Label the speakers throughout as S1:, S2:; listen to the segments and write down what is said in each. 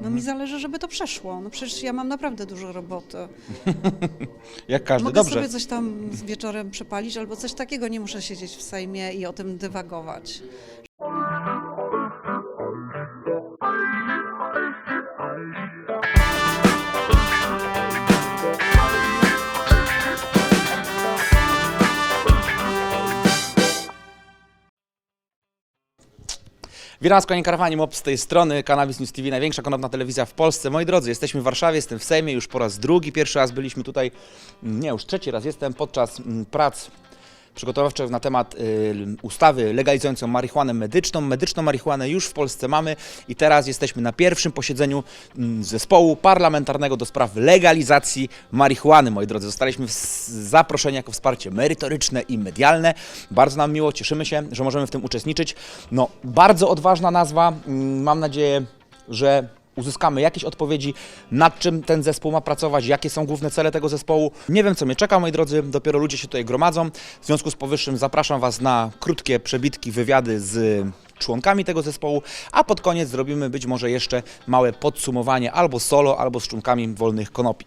S1: No mi zależy, żeby to przeszło. No przecież ja mam naprawdę dużo roboty.
S2: Jak każdy,
S1: Mogę
S2: dobrze.
S1: sobie coś tam wieczorem przepalić albo coś takiego. Nie muszę siedzieć w Sejmie i o tym dywagować.
S2: Witam was, kochani Karwani, Mob z tej strony, Cannabis News TV, największa konopna telewizja w Polsce. Moi drodzy, jesteśmy w Warszawie, jestem w Sejmie już po raz drugi. Pierwszy raz byliśmy tutaj, nie, już trzeci raz jestem podczas mm, prac przygotowawczych na temat y, ustawy legalizującej marihuanę medyczną. Medyczną marihuanę już w Polsce mamy i teraz jesteśmy na pierwszym posiedzeniu mm, zespołu parlamentarnego do spraw legalizacji marihuany, moi drodzy. Zostaliśmy zaproszeni jako wsparcie merytoryczne i medialne. Bardzo nam miło, cieszymy się, że możemy w tym uczestniczyć. No, bardzo odważna nazwa. Mm, Mam nadzieję, że uzyskamy jakieś odpowiedzi, nad czym ten zespół ma pracować, jakie są główne cele tego zespołu. Nie wiem, co mnie czeka, moi drodzy, dopiero ludzie się tutaj gromadzą. W związku z powyższym zapraszam Was na krótkie przebitki, wywiady z członkami tego zespołu, a pod koniec zrobimy być może jeszcze małe podsumowanie albo solo, albo z członkami wolnych konopi.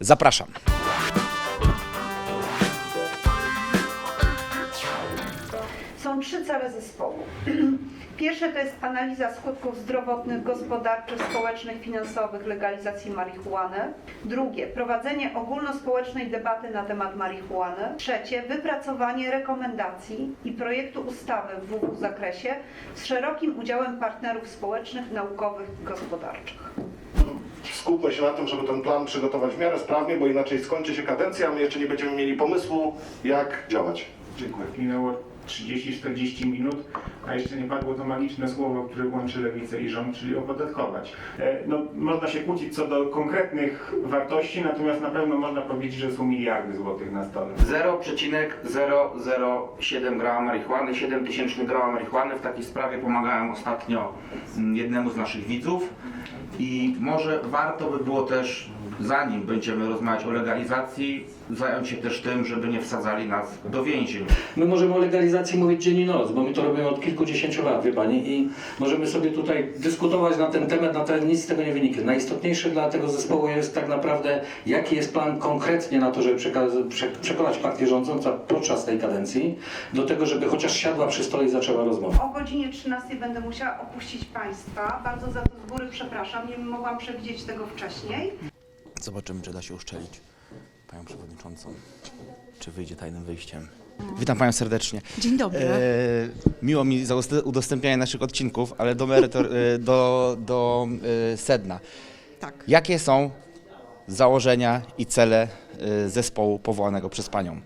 S2: Zapraszam.
S3: Trzy cele zespołu. Pierwsze to jest analiza skutków zdrowotnych, gospodarczych, społecznych, finansowych legalizacji marihuany. Drugie, prowadzenie ogólnospołecznej debaty na temat marihuany. Trzecie, wypracowanie rekomendacji i projektu ustawy w WW zakresie z szerokim udziałem partnerów społecznych, naukowych i gospodarczych.
S4: skupmy się na tym, żeby ten plan przygotować w miarę sprawnie, bo inaczej skończy się kadencja, a my jeszcze nie będziemy mieli pomysłu, jak działać.
S5: Dziękuję. Minęło 30-40 minut, a jeszcze nie padło to magiczne słowo, które łączy lewicę i rząd, czyli opodatkować. E, No, można się kłócić co do konkretnych wartości, natomiast na pewno można powiedzieć, że są miliardy złotych na stole.
S6: 0,007 grama marihuany, 7 tysięcznych grama marihuany. W takiej sprawie pomagałem ostatnio mm, jednemu z naszych widzów i może warto by było też, zanim będziemy rozmawiać o legalizacji, zająć się też tym, żeby nie wsadzali nas do więzień.
S7: My możemy o legalizacji mówić dzień i noc, bo my to robimy od kilkudziesięciu lat, wie Pani, i możemy sobie tutaj dyskutować na ten temat, na ten nic z tego nie wyniknie. Najistotniejsze dla tego zespołu jest tak naprawdę, jaki jest plan konkretnie na to, żeby przekonać partię rządzącą podczas tej kadencji do tego, żeby chociaż siadła przy stole i zaczęła rozmowę.
S3: O godzinie 13 będę musiała opuścić Państwa. Bardzo za to z góry przepraszam, nie mogłam przewidzieć tego wcześniej.
S2: Zobaczymy, czy da się uszczelić panią przewodniczącą, czy wyjdzie tajnym wyjściem. Witam panią serdecznie.
S1: Dzień dobry.
S2: E, miło mi za udost- udostępnianie naszych odcinków, ale do, merytor, e, do, do e, sedna.
S1: Tak.
S2: Jakie są założenia i cele zespołu powołanego przez panią?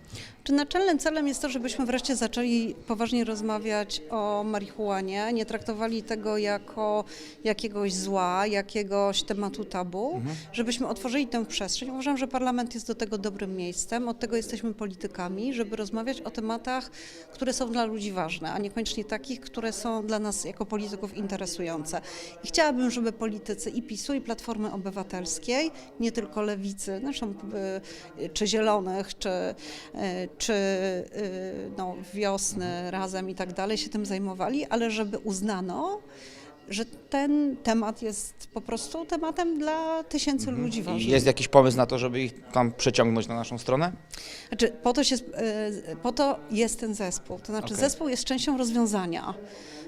S1: Czy naczelnym celem jest to, żebyśmy wreszcie zaczęli poważnie rozmawiać o marihuanie, nie traktowali tego jako jakiegoś zła, jakiegoś tematu tabu, żebyśmy otworzyli tę przestrzeń. Uważam, że parlament jest do tego dobrym miejscem, od tego jesteśmy politykami, żeby rozmawiać o tematach, które są dla ludzi ważne, a niekoniecznie takich, które są dla nas jako polityków interesujące. I chciałabym, żeby politycy i PiSu, i Platformy Obywatelskiej, nie tylko lewicy, zresztą y, czy zielonych, czy, y, czy y, no, wiosny razem i tak dalej się tym zajmowali, ale żeby uznano, że ten temat jest po prostu tematem dla tysięcy ludzi
S2: I
S1: ważnych.
S2: jest jakiś pomysł na to, żeby ich tam przeciągnąć na naszą stronę?
S1: Znaczy, po to, się, y, po to jest ten zespół. To znaczy,
S2: Okej.
S1: zespół jest częścią rozwiązania.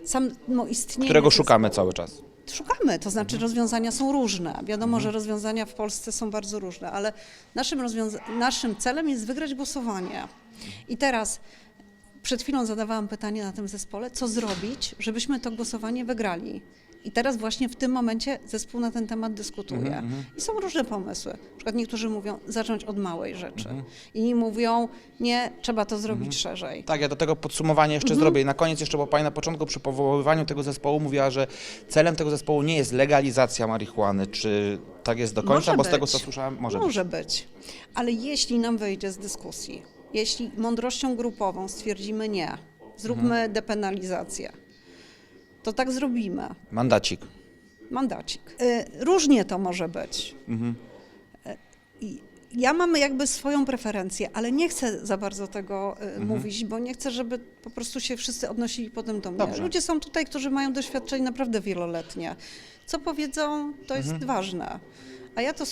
S1: Sam no, istnieje.
S2: Którego szukamy cały czas.
S1: Szukamy, to znaczy rozwiązania są różne. Wiadomo, że rozwiązania w Polsce są bardzo różne, ale naszym, naszym celem jest wygrać głosowanie. I teraz przed chwilą zadawałam pytanie na tym zespole, co zrobić, żebyśmy to głosowanie wygrali. I teraz właśnie w tym momencie zespół na ten temat dyskutuje. I są różne pomysły. Na przykład niektórzy mówią zacząć od małej rzeczy. Inni mówią nie, trzeba to zrobić szerzej.
S2: Tak, ja do tego podsumowanie jeszcze
S1: Mhm.
S2: zrobię. I na koniec jeszcze, bo pani na początku przy powoływaniu tego zespołu mówiła, że celem tego zespołu nie jest legalizacja marihuany. Czy tak jest do końca?
S1: Może
S2: bo z tego,
S1: być.
S2: co słyszałem, może,
S1: Może
S2: być.
S1: być. Ale jeśli nam wyjdzie z dyskusji, jeśli mądrością grupową stwierdzimy nie, zróbmy
S2: Mhm.
S1: depenalizację, to tak zrobimy.
S2: Mandacik.
S1: Mandacik. Y, Różnie to może być.
S2: Mhm.
S1: Y, Ja mam jakby swoją preferencję, ale nie chcę za bardzo tego y,
S2: Mhm.
S1: mówić, bo nie chcę, żeby po prostu się wszyscy odnosili potem do mnie.
S2: Dobrze.
S1: Ludzie są tutaj, którzy mają doświadczenie naprawdę wieloletnie. Co powiedzą, to jest
S2: Mhm.
S1: ważne. A ja to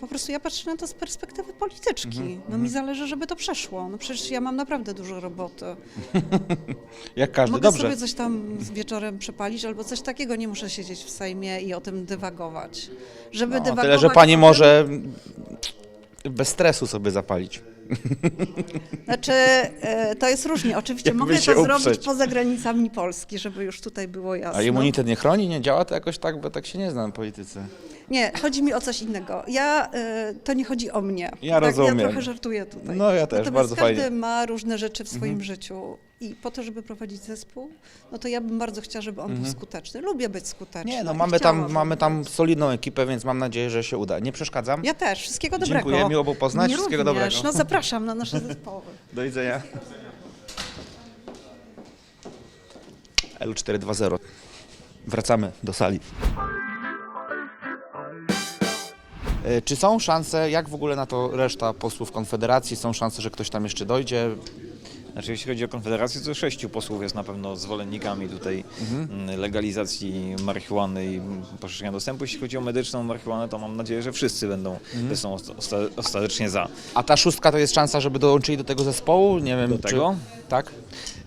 S1: po prostu ja patrzę na to z perspektywy polityczki.
S2: Mhm.
S1: No mi zależy, żeby to przeszło. No przecież ja mam naprawdę dużo roboty.
S2: Jak każdy,
S1: Mogę
S2: dobrze.
S1: sobie coś tam z wieczorem przepalić albo coś takiego, nie muszę siedzieć w Sejmie i o tym dywagować. Żeby
S2: No,
S1: dywagować
S2: tyle, że pani może bez stresu sobie zapalić.
S1: Znaczy, e, to jest różnie. Oczywiście
S2: Jakby
S1: mogę to
S2: uprzeć.
S1: zrobić poza granicami Polski, żeby już tutaj było jasne.
S2: A immunitet nie chroni, nie działa to jakoś tak, bo tak się nie znam w polityce.
S1: Nie, chodzi mi o coś innego. Ja, y, to nie chodzi o mnie.
S2: Ja
S1: tak,
S2: rozumiem.
S1: Ja trochę żartuję tutaj.
S2: No, ja też,
S1: Natomiast
S2: bardzo
S1: każdy
S2: fajnie. Mhm.
S1: ma różne rzeczy w swoim życiu i po to, żeby prowadzić zespół, no to ja bym bardzo chciała, żeby on był skuteczny. Lubię być skuteczny.
S2: Nie, no mamy tam, mamy tam solidną ekipę, więc mam nadzieję, że się uda. Nie przeszkadzam?
S1: Ja też. Wszystkiego dobrego.
S2: Dziękuję, miło było poznać.
S1: Mnie
S2: Wszystkiego
S1: również.
S2: dobrego.
S1: No zapraszam na nasze zespoły.
S2: Do widzenia. L420. Wracamy do sali. E, Czy są szanse, jak w ogóle na to reszta posłów Konfederacji? Są szanse, że ktoś tam jeszcze dojdzie?
S8: Znaczy, jeśli chodzi o Konfederację, to sześciu posłów jest na pewno zwolennikami tutaj mm, legalizacji marihuany i poszerzenia dostępu. Jeśli chodzi o medyczną marihuanę, to mam nadzieję, że wszyscy będą są osta- osta- ostatecznie za.
S2: A ta szóstka to jest szansa, żeby dołączyli do tego zespołu? Nie wiem,
S8: Do
S2: czy...
S8: tego?
S2: Tak?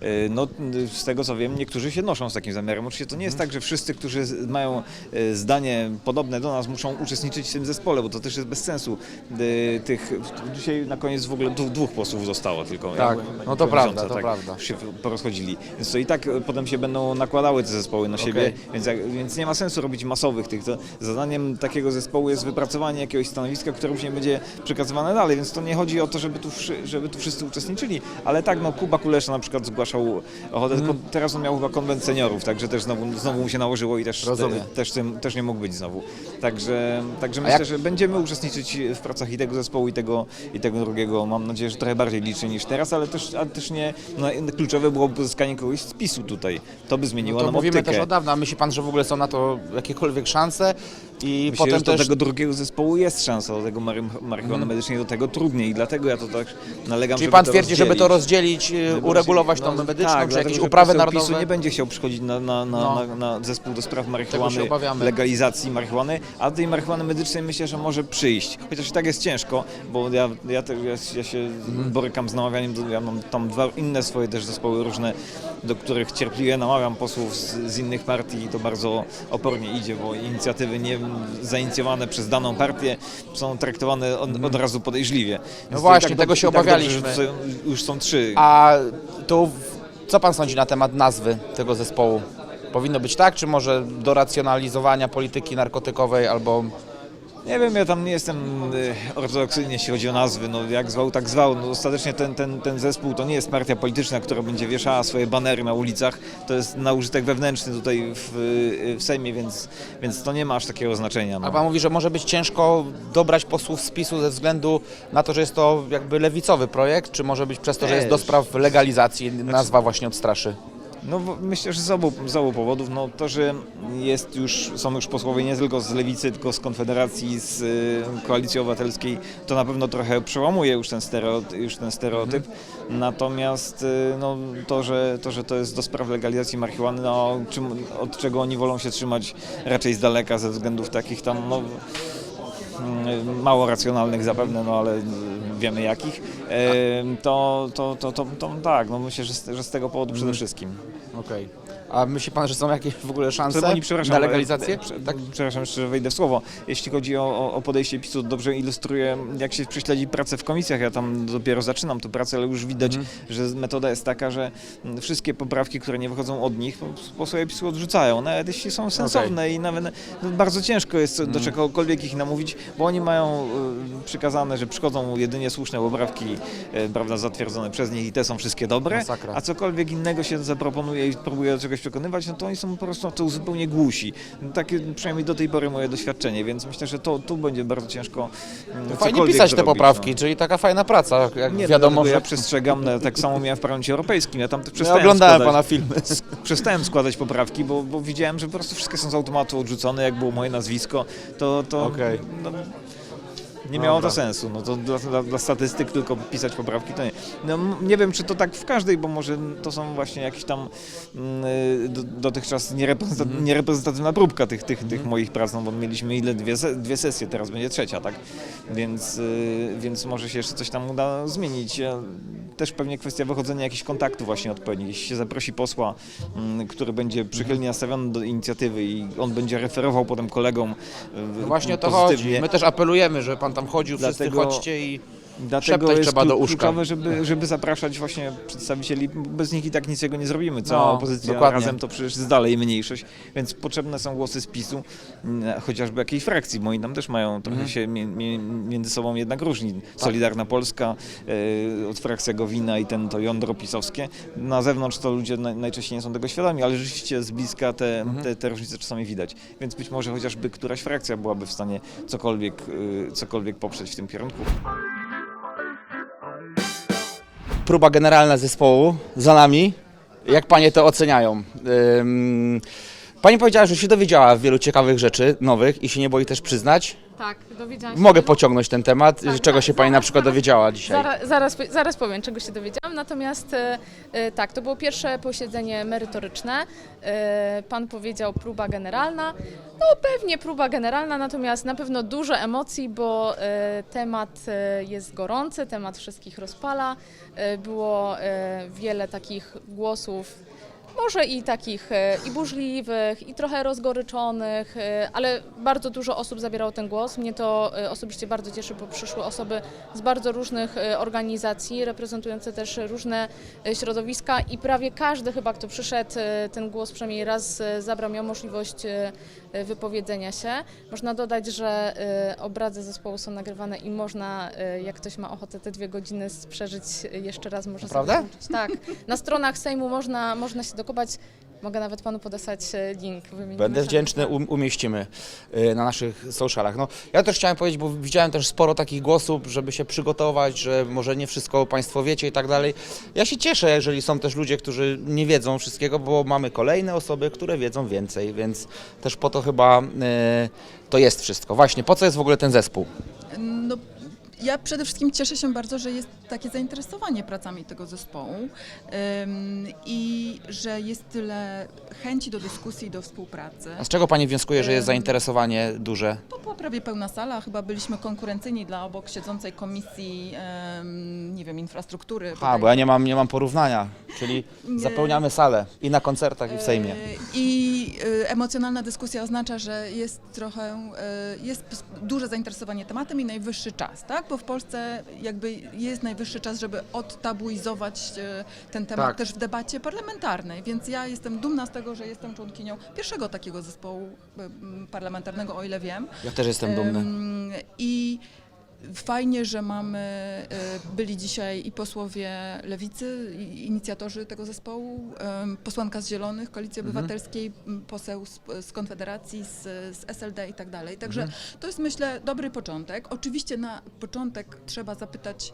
S8: Y, No, z tego co wiem, niektórzy się noszą z takim zamiarem. Oczywiście to nie jest tak, że wszyscy, którzy mają y, zdanie podobne do nas, muszą uczestniczyć w tym zespole, bo to też jest bez sensu. Y, Tych, dzisiaj na koniec w ogóle dwóch, posłów zostało tylko.
S2: Tak, no to prawda, to
S8: tak,
S2: prawda.
S8: się porozchodzili. Więc to i tak potem się będą nakładały te zespoły na siebie,
S2: Okej.
S8: więc, jak, więc nie ma sensu robić masowych tych. To zadaniem takiego zespołu jest wypracowanie jakiegoś stanowiska, które później będzie przekazywane dalej, więc to nie chodzi o to, żeby tu, żeby tu wszyscy uczestniczyli, ale tak, no Kuba Kulesza na przykład zgłaszał ochotę, tylko teraz on miał chyba konwent seniorów, także też znowu, znowu mu się nałożyło i też,
S2: Rozumiem.
S8: te, też, tym, też nie mógł być znowu. Także, także myślę,
S2: jak-
S8: że będziemy uczestniczyć w pracach i tego zespołu, i tego, i tego drugiego. Mam nadzieję, że trochę bardziej licznie niż teraz, ale też, ale też nie, no, kluczowe było pozyskanie kogoś z PiSu tutaj. To by zmieniło
S2: No to
S8: nam
S2: mówimy
S8: optykę.
S2: też od dawna. Myśli pan, że w ogóle są na to jakiekolwiek szanse? I
S8: Myślę,
S2: potem
S8: że do
S2: też...
S8: tego drugiego zespołu jest szansa, do tego mary- marihuany medycznej, do tego trudniej. Dlatego ja to tak nalegam,
S2: Czyli
S8: żeby
S2: pan
S8: to
S2: twierdzi, żeby to
S8: rozdzielić.
S2: y,
S8: Żeby
S2: uregulować tą
S8: no,
S2: medyczną,
S8: tak,
S2: czy jakieś uprawy
S8: PiSu
S2: narodowe?
S8: nie będzie chciał przychodzić na, na, na,
S2: No.
S8: na, na zespół do spraw marihuany, legalizacji marihuany, a do tej marihuany medycznej myślę, że może przyjść. Chociaż i tak jest ciężko, bo ja, ja, ja, ja się
S2: Mhm.
S8: borykam z namawianiem, do, ja mam tam dwa inne swoje też zespoły różne, do których cierpliwie namawiam posłów z, z innych partii i to bardzo opornie idzie, bo inicjatywy nie zainicjowane przez daną partię są traktowane od, od razu podejrzliwie. Więc i
S2: Mhm. No właśnie,
S8: tak
S2: tego
S8: dobrze-
S2: się
S8: tak dobrze,
S2: obawialiśmy.
S8: to Już są trzy.
S2: A to co pan sądzi na temat nazwy tego zespołu? Powinno być tak, czy może do racjonalizowania polityki narkotykowej albo...
S8: Nie wiem, ja tam nie jestem y, ortodoksyjny, jeśli chodzi o nazwy. No, jak zwał, tak zwał. No, ostatecznie ten, ten, ten zespół to nie jest partia polityczna, która będzie wieszała swoje banery na ulicach. To jest na użytek wewnętrzny tutaj w, y, w Sejmie, więc, więc to nie ma aż takiego znaczenia.
S2: A
S8: No.
S2: pan mówi, że może być ciężko dobrać posłów z PiSu ze względu na to, że jest to jakby lewicowy projekt, czy może być przez to, że jest do spraw legalizacji, nazwa właśnie odstraszy?
S8: No myślę, że z obu, z obu powodów. No to, że jest już, są już posłowie nie tylko z Lewicy, tylko z Konfederacji, z y, Koalicji Obywatelskiej, to na pewno trochę przełamuje już ten stereotyp. Już ten stereotyp. Natomiast y, no, to, że, to, że to jest do spraw legalizacji marihuany, no, czym, od czego oni wolą się trzymać raczej z daleka ze względów takich tam no, mm, mało racjonalnych zapewne, no ale y, wiemy jakich, Ym, to, to, to, to, to tak, no myślę, że z, że z tego powodu przede wszystkim.
S2: Okej. A myśli pan, że są jakieś w ogóle szanse
S8: Oni, przepraszam,
S2: na legalizację?
S8: prze-
S2: Tak?
S8: Przepraszam, jeszcze wejdę w słowo. Jeśli chodzi o, o- podejście PiSu, dobrze ilustruje, jak się prześledzi pracę w komisjach. Ja tam dopiero zaczynam tę pracę, ale już widać,
S2: Mhm.
S8: że metoda jest taka, że mm, wszystkie poprawki, które nie wychodzą od nich, po- posłowie PiSu odrzucają, nawet jeśli są sensowne i nawet no, bardzo ciężko jest
S2: Mhm.
S8: do czegokolwiek ich namówić, bo oni mają y, przykazane, że przychodzą jedynie słuszne poprawki, y, prawda, zatwierdzone przez nich i te są wszystkie dobre,
S2: Masakra.
S8: a cokolwiek innego się zaproponuje i próbuje do czegoś przekonywać, no to oni są po prostu na to zupełnie głusi. Takie przynajmniej do tej pory moje doświadczenie, więc myślę, że to tu będzie bardzo ciężko mm,
S2: Fajnie
S8: cokolwiek
S2: pisać te poprawki,
S8: no.
S2: czyli taka fajna praca, jak
S8: Nie,
S2: wiadomo,
S8: no,
S2: że...
S8: ja przestrzegam, no, tak samo miałem w Parlamencie Europejskim, ja tam też
S2: Ja
S8: przestałem
S2: oglądałem
S8: składać,
S2: pana filmy.
S8: przestałem składać poprawki, bo, bo widziałem, że po prostu wszystkie są z automatu odrzucone, jak było moje nazwisko, to, to
S2: Okej.
S8: no, Nie miało to sensu. No to dla, dla, dla statystyk tylko pisać poprawki to nie. No, nie wiem, czy to tak w każdej, bo może to są właśnie jakieś tam mm, y, do, dotychczas niereprezenta- niereprezentatywna próbka tych, tych, tych moich prac, no bo mieliśmy ile? Dwie, se- dwie sesje, teraz będzie trzecia, tak? Więc, y, więc może się jeszcze coś tam uda zmienić. Ja- Też pewnie kwestia wychodzenia jakichś kontaktów właśnie odpowiednich. Jeśli się zaprosi posła, mm, który będzie przychylnie nastawiony do inicjatywy i on będzie referował potem kolegom y,
S2: No właśnie o to
S8: pozytywnie.
S2: chodzi. My też apelujemy, że pan tam chodził, wszyscy
S8: Dlatego-
S2: chodźcie i
S8: Dlatego
S2: Szeptać
S8: jest
S2: trzeba do uszka.
S8: kluczowe, żeby, żeby zapraszać właśnie przedstawicieli, bo bez nich i tak niczego nie zrobimy. Cała
S2: No,
S8: opozycja
S2: dokładnie.
S8: razem to przecież jest dalej mniejszość, więc potrzebne są głosy z PiSu, chociażby jakiejś frakcji, bo oni tam też mają trochę
S2: Mhm.
S8: się mie, mie, między sobą jednak różni.
S2: Tak.
S8: Solidarna Polska, e, od frakcja Gowina i ten to jądro pisowskie. Na zewnątrz to ludzie naj, najczęściej nie są tego świadomi, ale rzeczywiście z bliska te,
S2: Mhm.
S8: te, te różnice czasami widać. Więc być może chociażby któraś frakcja byłaby w stanie cokolwiek, y, cokolwiek poprzeć w tym kierunku.
S2: Próba generalna zespołu za nami. Jak panie to oceniają? Pani powiedziała, że się dowiedziała wielu ciekawych rzeczy nowych i się nie boi też przyznać.
S9: Tak, dowiedziałam się.
S2: Mogę pociągnąć ten temat,
S9: Tak,
S2: czego
S9: tak,
S2: się pani na
S9: zaraz,
S2: przykład
S9: zaraz.
S2: dowiedziała dzisiaj.
S9: Zaraz, zaraz, zaraz powiem, czego się dowiedziałam. Natomiast e, e, tak, to było pierwsze posiedzenie merytoryczne. E, pan powiedział próba generalna. No pewnie próba generalna, natomiast na pewno dużo emocji, bo e, temat e, jest gorący, temat wszystkich rozpala. E, było e, wiele takich głosów może i takich e, i burzliwych, i trochę rozgoryczonych, e, ale bardzo dużo osób zabierało ten głos. Mnie to e, osobiście bardzo cieszy, bo przyszły osoby z bardzo różnych organizacji, reprezentujące też różne środowiska i prawie każdy chyba, kto przyszedł, ten głos przynajmniej raz zabrał, miał możliwość wypowiedzenia się. Można dodać, że obrazy zespołu są nagrywane i można, jak ktoś ma ochotę te dwie godziny przeżyć jeszcze raz, sobie włączyć. Tak, na stronach Sejmu można, można się Mogę nawet panu podesłać e, link. wymienimy
S2: Będę wdzięczny, um, umieścimy y, na naszych socialach. No, ja też chciałem powiedzieć, bo widziałem też sporo takich głosów, żeby się przygotować, że może nie wszystko Państwo wiecie i tak dalej. Ja się cieszę, jeżeli są też ludzie, którzy nie wiedzą wszystkiego, bo mamy kolejne osoby, które wiedzą więcej, więc też po to chyba y, to jest wszystko. Właśnie, po co jest w ogóle ten zespół?
S10: No, ja przede wszystkim cieszę się bardzo, że jest takie zainteresowanie pracami tego zespołu ym, i że jest tyle chęci do dyskusji do współpracy.
S2: A z czego Pani wnioskuje, że jest zainteresowanie duże?
S10: To była prawie pełna sala, chyba byliśmy konkurencyjni dla obok siedzącej komisji, nie wiem, infrastruktury. Bodajże.
S2: bo ja nie mam, nie mam porównania, czyli zapełniamy salę i na koncertach, i w Sejmie.
S10: E, I e, emocjonalna dyskusja oznacza, że jest trochę, e, jest duże zainteresowanie tematem i najwyższy czas, tak? Bo w Polsce jakby jest najwyższy czas, żeby odtabuizować e, ten temat
S2: Tak.
S10: też w debacie parlamentarnej, więc ja jestem dumna z tego, że jestem członkinią pierwszego takiego zespołu e, parlamentarnego, o ile wiem.
S2: Ja też jestem dumny.
S10: I fajnie, że mamy, e, byli dzisiaj i posłowie Lewicy, i inicjatorzy tego zespołu, posłanka z Zielonych, Koalicji
S2: Mhm.
S10: Obywatelskiej, poseł z, z Konfederacji, z, z SLD i tak dalej. Także
S2: Mhm.
S10: to jest myślę dobry początek. Oczywiście na początek trzeba zapytać,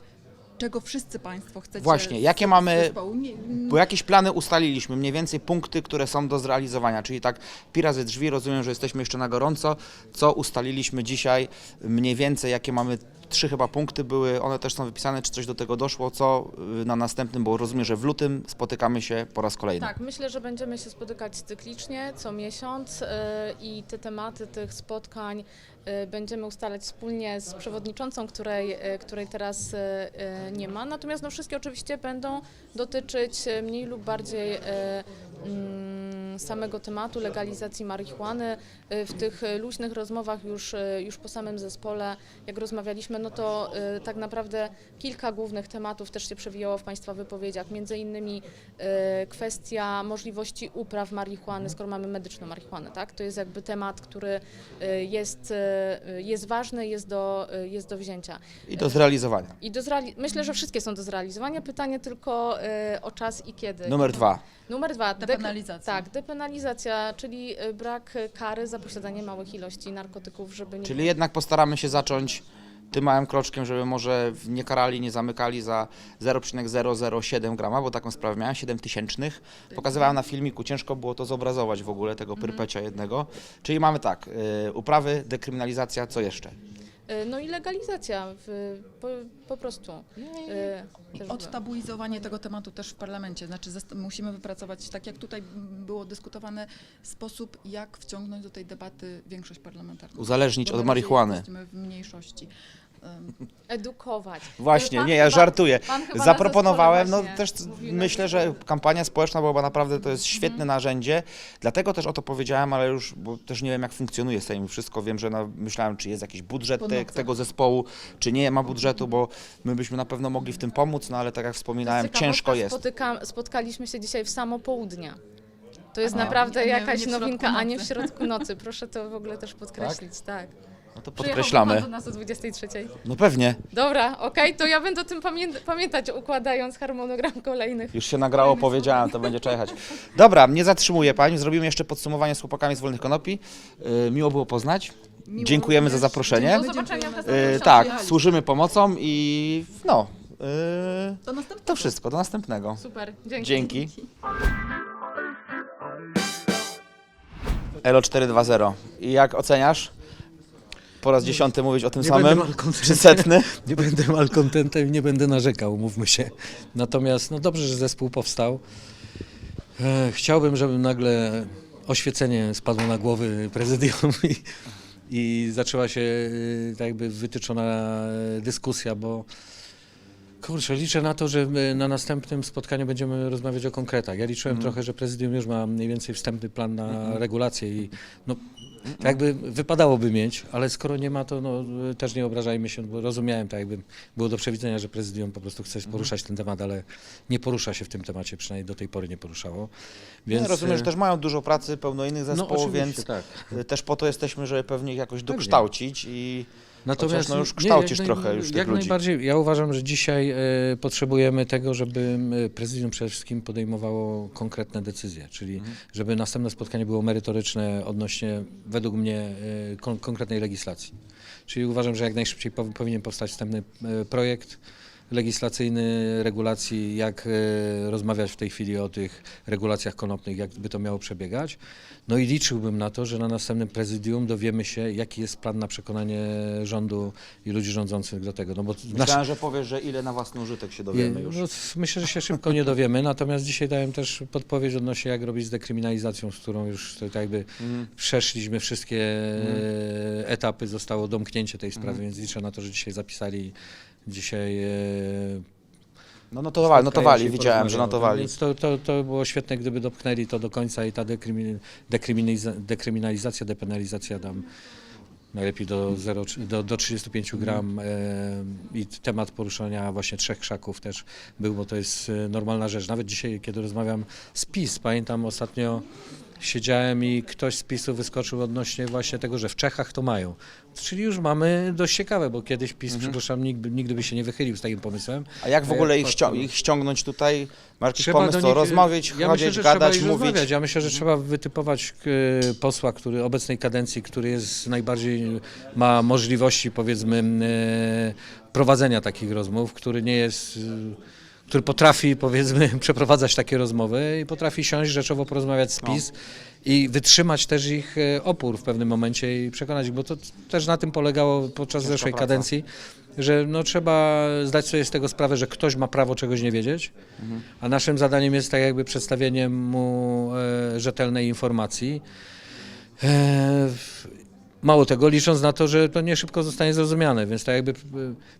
S10: czego wszyscy Państwo chcecie
S2: Właśnie, jakie
S10: z
S2: mamy- Bo jakieś plany ustaliliśmy, mniej więcej punkty, które są do zrealizowania, czyli tak pira ze drzwi, rozumiem, że jesteśmy jeszcze na gorąco. Co ustaliliśmy dzisiaj, mniej więcej jakie mamy, trzy chyba punkty były, one też są wypisane, czy coś do tego doszło, co y, na następnym, bo rozumiem, że w lutym spotykamy się po raz kolejny.
S9: Tak, myślę, że będziemy się spotykać cyklicznie, co miesiąc y, i te tematy tych spotkań będziemy ustalać wspólnie z przewodniczącą, której, y, której teraz y, y, nie ma. Natomiast no, wszystkie oczywiście będą dotyczyć y, mniej lub bardziej y, samego tematu legalizacji marihuany. Y, W tych luźnych rozmowach już, y, już po samym zespole, jak rozmawialiśmy, no to y, tak naprawdę kilka głównych tematów też się przewijało w Państwa wypowiedziach. Między innymi kwestia możliwości upraw marihuany, skoro mamy medyczną marihuanę, tak? To jest jakby temat, który jest, jest ważny, jest do, jest do wzięcia.
S2: I do zrealizowania.
S9: I do zreali- myślę, że wszystkie są do zrealizowania. Pytanie tylko o czas i kiedy.
S2: Numer dwa.
S9: Numer dwa.
S10: Depenalizacja.
S9: Tak, depenalizacja, czyli y, brak y, kary za posiadanie małych ilości narkotyków, żeby nie
S2: Czyli jednak postaramy się zacząć tym małym kroczkiem, żeby może nie karali, nie zamykali za 0,007 grama, bo taką sprawę miałem, 7 tysięcznych. Pokazywałem na filmiku, ciężko było to zobrazować w ogóle, tego pyrpecia jednego. Czyli mamy tak, y, uprawy, dekryminalizacja, co jeszcze?
S9: Y, No i legalizacja w, po, po prostu. Y, też była.
S10: Odtabuizowanie tego tematu też w parlamencie. Znaczy musimy wypracować, tak jak tutaj było dyskutowane, sposób, jak wciągnąć do tej debaty większość parlamentarną.
S2: Uzależnić od marihuany.
S10: Jesteśmy w mniejszości.
S9: Edukować.
S2: Właśnie,
S9: Pan
S2: nie, ja
S9: chyba-
S2: żartuję.
S9: pan chyba na
S2: Zaproponowałem, no
S9: zespole
S2: też
S9: właśnie mówił na
S2: myślę, że kampania społeczna była naprawdę to jest świetne narzędzie. Dlatego też o to powiedziałem, ale już, bo też nie wiem jak funkcjonuje Sejm wszystko. Wiem, że na, myślałem, czy jest jakiś budżet te,
S10: nocach.
S2: tego zespołu, czy nie ma budżetu, bo my byśmy na pewno mogli w tym pomóc, no ale tak jak wspominałem,
S9: Ciekawostka,
S2: ciężko jest.
S9: Spotyka, spotkaliśmy się dzisiaj w samo południe. To jest
S10: A nie,
S9: naprawdę
S10: nie- nie
S9: jakaś
S10: w środku
S9: nowinka, a nie w
S10: nocy.
S9: środku nocy. Proszę to w ogóle też podkreślić, tak.
S2: No to podkreślamy.
S9: Pan do nas o 23.
S2: No pewnie.
S9: Dobra, okej, to ja będę o tym pamię- pamiętać, układając harmonogram kolejnych.
S2: Już się nagrało, powiedziałem, to będzie czekać. Dobra, nie zatrzymuję Pani, zrobimy jeszcze podsumowanie z chłopakami z Wolnych Konopi. Yy, miło było poznać. Dziękujemy za zaproszenie.
S9: Do zobaczenia w
S2: Yy,
S9: następnym
S2: tak, służymy pomocą i no, yy,
S10: Do następnego.
S2: to wszystko, do następnego.
S9: Super, dzięki.
S2: Dzięki. Elo 420. I jak oceniasz? Po raz dziesiąty mówić o tym
S11: Nie
S2: samym? Czy setny?
S11: Nie będę malkontentem i nie będę narzekał, mówmy się. Natomiast no dobrze, że zespół powstał. E, chciałbym, żeby nagle oświecenie spadło na głowy prezydium i, i zaczęła się e, tak jakby wytyczona dyskusja, bo kurczę, liczę na to, że na następnym spotkaniu będziemy rozmawiać o konkretach. Ja liczyłem trochę, że prezydium już ma mniej więcej wstępny plan na regulację i no, tak jakby wypadałoby mieć, ale skoro nie ma, to no, też nie obrażajmy się, bo rozumiałem, tak jakby było do przewidzenia, że prezydium po prostu chce poruszać ten temat, ale nie porusza się w tym temacie, przynajmniej do tej pory nie poruszało. Więc,
S2: Więc, rozumiem, że
S11: e,
S2: też mają dużo pracy, pełno innych
S11: no,
S2: zespołów,
S11: oczywiście,
S2: więc
S11: tak.
S2: też po to jesteśmy, żeby pewnie ich jakoś dokształcić i Chociaż no już kształcisz
S11: jak
S2: trochę już tych
S11: Jak
S2: ludzi.
S11: najbardziej. Ja uważam, że dzisiaj e, potrzebujemy tego, żeby e, prezydium przede wszystkim podejmowało konkretne decyzje, czyli
S2: Mhm.
S11: żeby następne spotkanie było merytoryczne odnośnie, według mnie, e, kon, konkretnej legislacji. Czyli uważam, że jak najszybciej pow- powinien powstać wstępny e, projekt legislacyjny regulacji, jak e, rozmawiać w tej chwili o tych regulacjach konopnych, jak by to miało przebiegać. No i liczyłbym na to, że na następnym prezydium dowiemy się, jaki jest plan na przekonanie rządu i ludzi rządzących do tego. No bo nasz,
S2: myślałem, że powiesz, że ile na własny użytek się dowiemy już.
S11: no, myślę, że się szybko nie dowiemy, natomiast dzisiaj dałem też podpowiedź odnośnie jak robić z dekryminalizacją, z którą już tak jakby
S2: Mhm.
S11: przeszliśmy wszystkie e, etapy, zostało domknięcie tej sprawy,
S2: Mhm.
S11: więc liczę na to, że dzisiaj zapisali dzisiaj e,
S2: No notowali, notowali, widziałem, że notowali.
S11: Więc to, to, to było świetne, gdyby dopchnęli to do końca i ta dekrymin, dekryminaliza, dekryminalizacja, depenalizacja tam najlepiej do, 0, do, do 35 gram e, i temat poruszania właśnie trzech krzaków też był, bo to jest e, normalna rzecz. Nawet dzisiaj, kiedy rozmawiam z PiS, pamiętam ostatnio siedziałem i ktoś z PiSu wyskoczył odnośnie właśnie tego, że w Czechach to mają. Czyli już mamy dość ciekawe, bo kiedyś PiS, przepraszam, nigdy, nigdy by się nie wychylił z takim pomysłem.
S2: A jak w
S11: A
S2: ogóle ich, ścią- ich ściągnąć tutaj? Masz jakiś
S11: Trzeba
S2: pomysł,
S11: nich-
S2: rozmawiać,
S11: ja
S2: chodzić,
S11: myślę,
S2: gadać, mówić?
S11: rozmawiać. Ja myślę, że trzeba wytypować e, posła, który obecnej kadencji, który jest najbardziej ma możliwości powiedzmy e, prowadzenia takich rozmów, który nie jest e, który potrafi, powiedzmy, przeprowadzać takie rozmowy i potrafi siąść, rzeczowo porozmawiać z PiS i wytrzymać też ich e, opór w pewnym momencie i przekonać ich, bo to też na tym polegało podczas
S2: Ciężka
S11: zeszłej
S2: praca.
S11: kadencji, że no, trzeba zdać sobie z tego sprawę, że ktoś ma prawo czegoś nie wiedzieć, a naszym zadaniem jest tak jakby przedstawienie mu e, rzetelnej informacji. Mało tego, licząc na to, że to nie szybko zostanie zrozumiane, więc tak jakby e,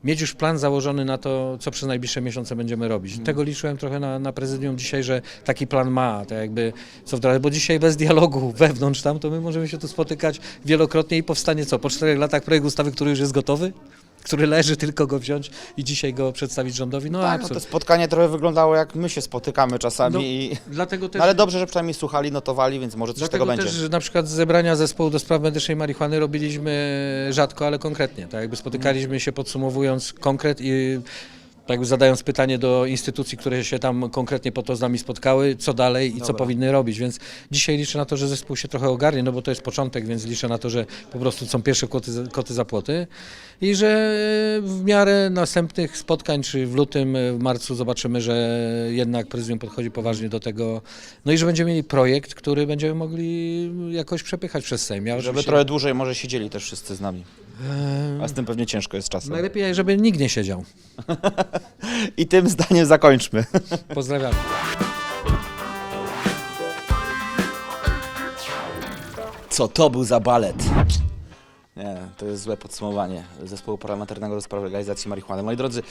S11: mieć już plan założony na to, co przez najbliższe miesiące będziemy robić. Tego liczyłem trochę na, na prezydium dzisiaj, że taki plan ma, tak jakby co wdrażać, bo dzisiaj bez dialogu wewnątrz tam, to my możemy się tu spotykać wielokrotnie i powstanie co, po czterech latach projekt ustawy, który już jest gotowy? Który leży, tylko go wziąć i dzisiaj go przedstawić rządowi? No,
S2: Tak, no to spotkanie trochę wyglądało jak my się spotykamy czasami,
S11: No,
S2: i...
S11: Dlatego też
S2: no, ale dobrze, że przynajmniej słuchali, notowali, więc może coś z
S11: Dlatego
S2: tego
S11: też,
S2: będzie.
S11: że na przykład zebrania zespołu do spraw medycznej marihuany robiliśmy rzadko, ale konkretnie. Tak jakby spotykaliśmy się podsumowując konkret i tak jakby zadając pytanie do instytucji, które się tam konkretnie po to z nami spotkały, co dalej i co powinny robić. Więc dzisiaj liczę na to, że zespół się trochę ogarnie, no bo to jest początek, więc liczę na to, że po prostu są pierwsze koty, koty za płoty i że w miarę następnych spotkań, czy w lutym, w marcu zobaczymy, że jednak prezydium podchodzi poważnie do tego, no i że będziemy mieli projekt, który będziemy mogli jakoś przepychać przez Sejm. Ja
S2: Żeby
S11: oczywiście-
S2: trochę dłużej może siedzieli też wszyscy z nami. A z tym pewnie ciężko jest czasem.
S11: Najlepiej, żeby nikt nie siedział.
S2: I tym zdaniem zakończmy.
S11: Pozdrawiam.
S2: Co to był za balet? To jest złe podsumowanie zespołu parlamentarnego do spraw legalizacji marihuany. Moi drodzy,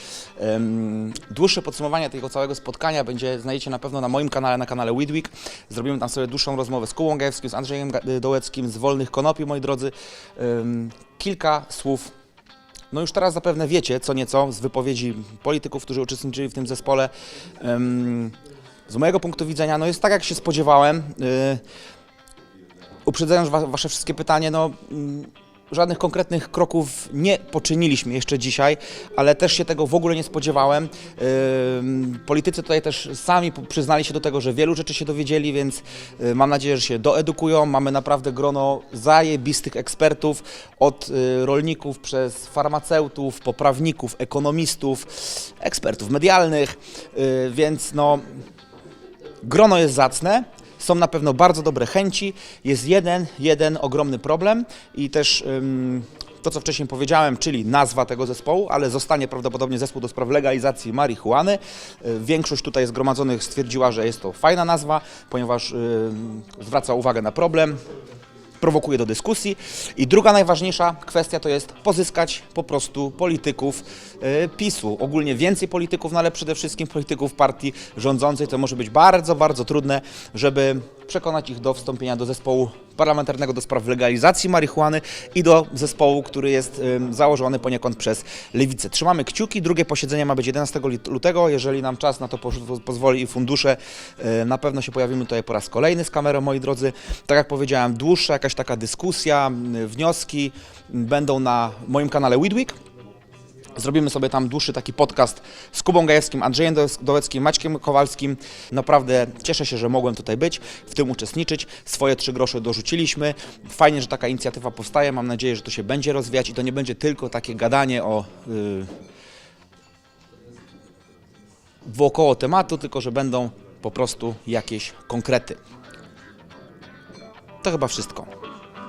S2: dłuższe podsumowanie tego całego spotkania będzie znajdziecie na pewno na moim kanale, na kanale Weedweek. Zrobimy tam sobie dłuższą rozmowę z Kubą Gajewskim, z Andrzejem Ga- Dołeckim, z Wolnych Konopi, moi drodzy. Kilka słów no już teraz zapewne wiecie co nieco z wypowiedzi polityków, którzy uczestniczyli w tym zespole. Z mojego punktu widzenia, no jest tak jak się spodziewałem. Y, Uprzedzając wa- wasze wszystkie pytania, no mm, żadnych konkretnych kroków nie poczyniliśmy jeszcze dzisiaj, ale też się tego w ogóle nie spodziewałem. Politycy tutaj też sami przyznali się do tego, że wielu rzeczy się dowiedzieli, więc y, mam nadzieję, że się doedukują. Mamy naprawdę grono zajebistych ekspertów, od y, rolników przez farmaceutów, poprawników, ekonomistów, ekspertów medialnych, y, więc no grono jest zacne, są na pewno bardzo dobre chęci, jest jeden, jeden ogromny problem i też ym, to, co wcześniej powiedziałem, czyli nazwa tego zespołu, ale zostanie prawdopodobnie zespół do spraw legalizacji marihuany. Y, Większość tutaj zgromadzonych stwierdziła, że jest to fajna nazwa, ponieważ ym, zwraca uwagę na problem, prowokuje do dyskusji. I druga najważniejsza kwestia to jest pozyskać po prostu polityków e, PiSu. Ogólnie więcej polityków, no ale przede wszystkim polityków partii rządzącej. To może być bardzo, bardzo trudne, żeby przekonać ich do wstąpienia do zespołu parlamentarnego do spraw legalizacji marihuany i do zespołu, który jest założony poniekąd przez Lewicę. Trzymamy kciuki. Drugie posiedzenie ma być 11 lit- lutego. Jeżeli nam czas na to poz- pozwoli i fundusze, e, na pewno się pojawimy tutaj po raz kolejny z kamerą, moi drodzy. Tak jak powiedziałem, dłuższa jakaś taka dyskusja, wnioski będą na moim kanale Weedweek. Zrobimy sobie tam dłuższy taki podcast z Kubą Gajewskim, Andrzejem Dołec- Dołeckim, Maćkiem Kowalskim. Naprawdę cieszę się, że mogłem tutaj być, w tym uczestniczyć. Swoje trzy grosze dorzuciliśmy. Fajnie, że taka inicjatywa powstaje. Mam nadzieję, że to się będzie rozwijać i to nie będzie tylko takie gadanie o yy, wokoło tematu, tylko że będą po prostu jakieś konkrety. To chyba wszystko.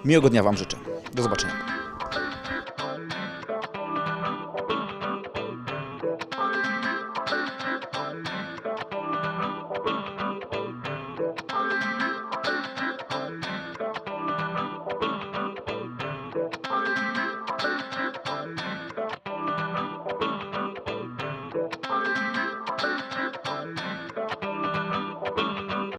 S2: Miłego dnia Wam życzę. Do zobaczenia.